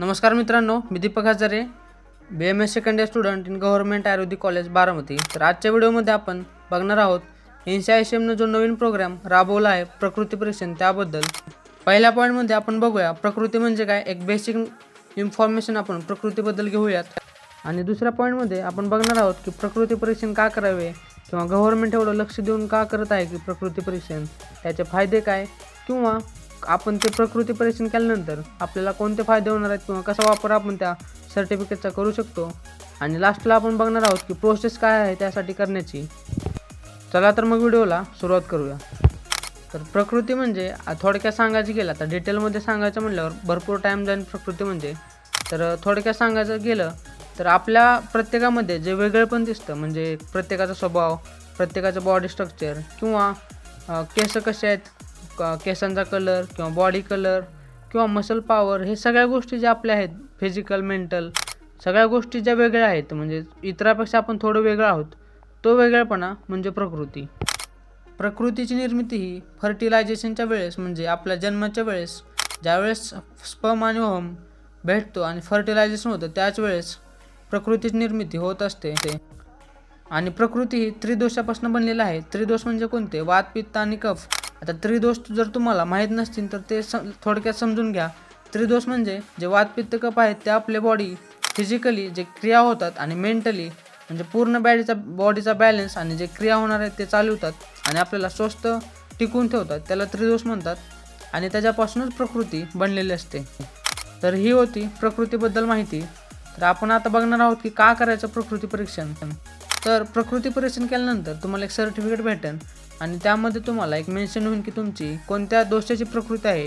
नमस्कार मित्रांनो मी Deepak Hajare B M S second year student in government Ayurvedic college Baramati. तर आजच्या व्हिडिओमध्ये आपण बघणार आहोत एन सी आय सी एमनं जो नवीन प्रोग्राम राबवला आहे प्रकृती परीक्षण त्याबद्दल. पहिल्या पॉईंटमध्ये आपण बघूया प्रकृती म्हणजे काय? एक बेसिक इन्फॉर्मेशन आपण प्रकृतीबद्दल घेऊयात. आणि दुसऱ्या पॉईंटमध्ये आपण बघणार आहोत की प्रकृती परीक्षण का करावे किंवा गव्हर्नमेंट एवढं लक्ष देऊन का करत आहे की प्रकृती परीक्षण? त्याचे फायदे काय? किंवा आपण ते प्रकृती परीक्षण केल्यानंतर आपल्याला कोणते फायदे होणार आहेत किंवा कसा वापर आपण त्या सर्टिफिकेटचा करू शकतो? आणि लास्टला आपण बघणार आहोत की प्रोसेस काय आहे त्यासाठी करण्याची. चला तर मग व्हिडिओला सुरुवात करूया. तर प्रकृती म्हणजे थोडक्यात सांगायचं गेलं तर डिटेलमध्ये सांगायचं म्हटल्यावर भरपूर टाईम जाईल प्रकृती म्हणजे. तर थोडक्यात सांगायचं गेलं तर आपल्या प्रत्येकामध्ये जे वेगळेपण दिसतं म्हणजे प्रत्येकाचा स्वभाव प्रत्येकाचं बॉडी स्ट्रक्चर किंवा केस कसे आहेत क- केसांचा कलर किंवा बॉडी कलर किंवा मसल पॉवर हे सगळ्या गोष्टी ज्या आपल्या आहेत फिजिकल मेंटल सगळ्या गोष्टी ज्या वेगळ्या आहेत म्हणजे इतरापेक्षा आपण थोडं वेगळं आहोत तो वेगळेपणा म्हणजे प्रकृती. प्रकृतीची निर्मिती ही फर्टिलायझेशनच्या वेळेस म्हणजे आपल्या जन्माच्या वेळेस ज्यावेळेस स्पर्म आणि ओहम भेटतो आणि फर्टिलायझेशन होतं त्याच वेळेस प्रकृतीची निर्मिती होत असते. आणि प्रकृती ही त्रिदोषापासून बनलेलं आहे. त्रिदोष म्हणजे कोणते? वात पित्त आणि कफ. आता त्रिदोष जर तुम्हाला माहीत नसतील तर ते सम थोडक्यात समजून घ्या. त्रिदोष म्हणजे जे वातपित्त कप आहेत ते आपले बॉडी फिजिकली जे क्रिया होतात आणि मेंटली म्हणजे पूर्ण बॅडीचा बॉडीचा बॅलन्स आणि जे क्रिया होणार आहेत ते चालवतात आणि आपल्याला स्वस्थ टिकून ठेवतात. त्याला त्रिदोष म्हणतात आणि त्याच्यापासूनच प्रकृती बनलेली असते. तर ही होती प्रकृतीबद्दल माहिती. तर आपण आता बघणार आहोत की का करायचं प्रकृती परीक्षण तर प्रकृती परीक्षण केल्यानंतर तुम्हाला एक सर्टिफिकेट भेटेल आणि त्यामध्ये तुम्हाला एक मेन्शन होईल की तुमची कोणत्या दोषाची प्रकृती आहे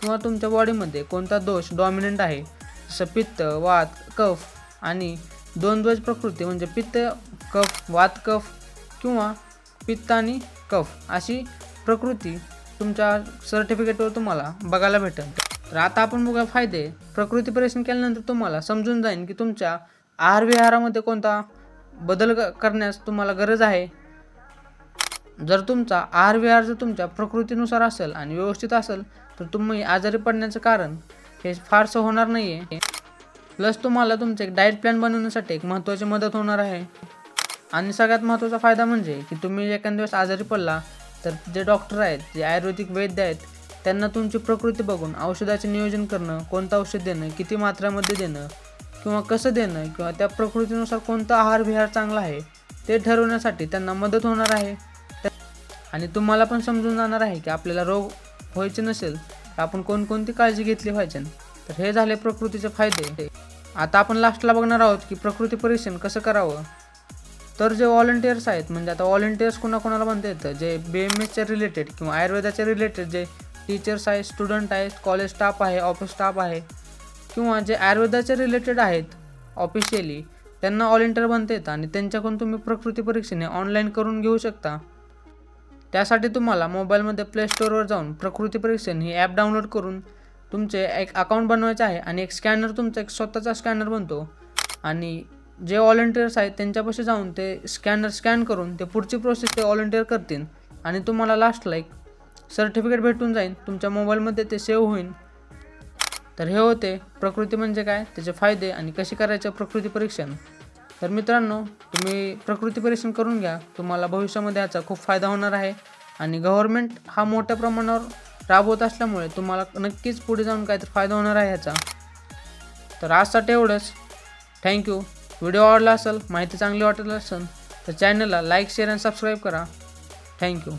किंवा तुमच्या बॉडीमध्ये कोणता दोष डॉमिनंट आहे. जसं पित्त वात कफ आणि दोन ध्वज प्रकृती म्हणजे पित्त कफ वात कफ किंवा पित्त आणि कफ अशी प्रकृती तुमच्या सर्टिफिकेटवर तुम्हाला बघायला भेटेल तर आता आपण बघूया फायदे. प्रकृती परीक्षण केल्यानंतर तुम्हाला समजून जाईल की तुमच्या आहार विहारामध्ये कोणता बदल क- करण्यास तुम्हाला गरज आहे. जर तुमचा आहार विहार जर तुमच्या प्रकृतीनुसार असेल आणि व्यवस्थित असेल तर तुम्ही आजारी पडण्याचं कारण हे फारसं होणार नाही आहे प्लस तुम्हाला तुमचं एक डाएट प्लॅन बनवण्यासाठी एक महत्त्वाची मदत होणार आहे. आणि सगळ्यात महत्त्वाचा फायदा म्हणजे की तुम्ही एखाद्या दिवस आजारी पडला तर जे डॉक्टर आहेत जे आयुर्वेदिक वैद्य आहेत त्यांना तुमची प्रकृती बघून औषधाचे नियोजन करणं कोणतं औषध देणं किती मात्रामध्ये देणं किंवा कसं देणं किंवा त्या प्रकृतीनुसार कोणता आहार विहार चांगला आहे ते ठरवण्यासाठी त्यांना मदत होणार आहे. त्या- आणि तुम्हाला पण समजून जाणार आहे की आपल्याला रोग व्हायचे नसेल तर आपण कोणकोणती काळजी घेतली पाहिजे. तर हे झाले प्रकृतीचे फायदे. आता आपण लास्टला बघणार आहोत की प्रकृती परीक्षण कसं करावं. तर जे व्हॉलंटियर्स आहेत म्हणजे आता व्हॉलंटियर्स कोणाकोणाला म्हणता येतं जे बी एम एसच्या रिलेटेड किंवा आयुर्वेदाच्या रिलेटेड जे टीचर्स आहेत स्टुडंट आहेत कॉलेज स्टाफ आहे ऑफिस स्टाफ आहे किंवा जे आयुर्वेदाचे रिलेटेड आहेत ऑफिशियली त्यांना व्हॉलंटियर बनता येतं आणि त्यांच्याकडून तुम्ही प्रकृती परीक्षेने ऑनलाईन करून घेऊ शकता. त्यासाठी तुम्हाला मोबाईलमध्ये प्ले स्टोअरवर जाऊन प्रकृती परीक्षण ही ॲप डाउनलोड करून तुमचे एक अकाउंट बनवायचे आहे आणि एक स्कॅनर तुमचा एक स्वतःचा स्कॅनर बनतो. आणि जे व्हॉलंटियर्स आहेत त्यांच्यापाशी जाऊन ते स्कॅनर स्कॅन करून ते पुढची प्रोसेस ते ऑलंटियर करतील. आणि तुम्हाला लास्टला एक सर्टिफिकेट भेटून जाईल तुमच्या मोबाईलमध्ये ते सेव्ह होईल तर हे होते प्रकृती म्हणजे काय त्याचे फायदे आणि कसे करायचे प्रकृती परीक्षण. तर मित्रांनो तुम्ही प्रकृती परीक्षण करून घ्या तुम्हाला भविष्यामध्ये याचा खूप फायदा होणार आहे. आणि गव्हर्मेंट हा मोठ्या प्रमाणावर राबवत असल्यामुळे तुम्हाला नक्कीच पुढे जाऊन काहीतरी फायदा होणार आहे ह्याचा तर आजसाठी एवढंच थँक्यू व्हिडिओ आवडला असेल माहिती चांगली वाटत असेल तर चॅनलला लाईक शेअर आणि सबस्क्राईब करा. Thank you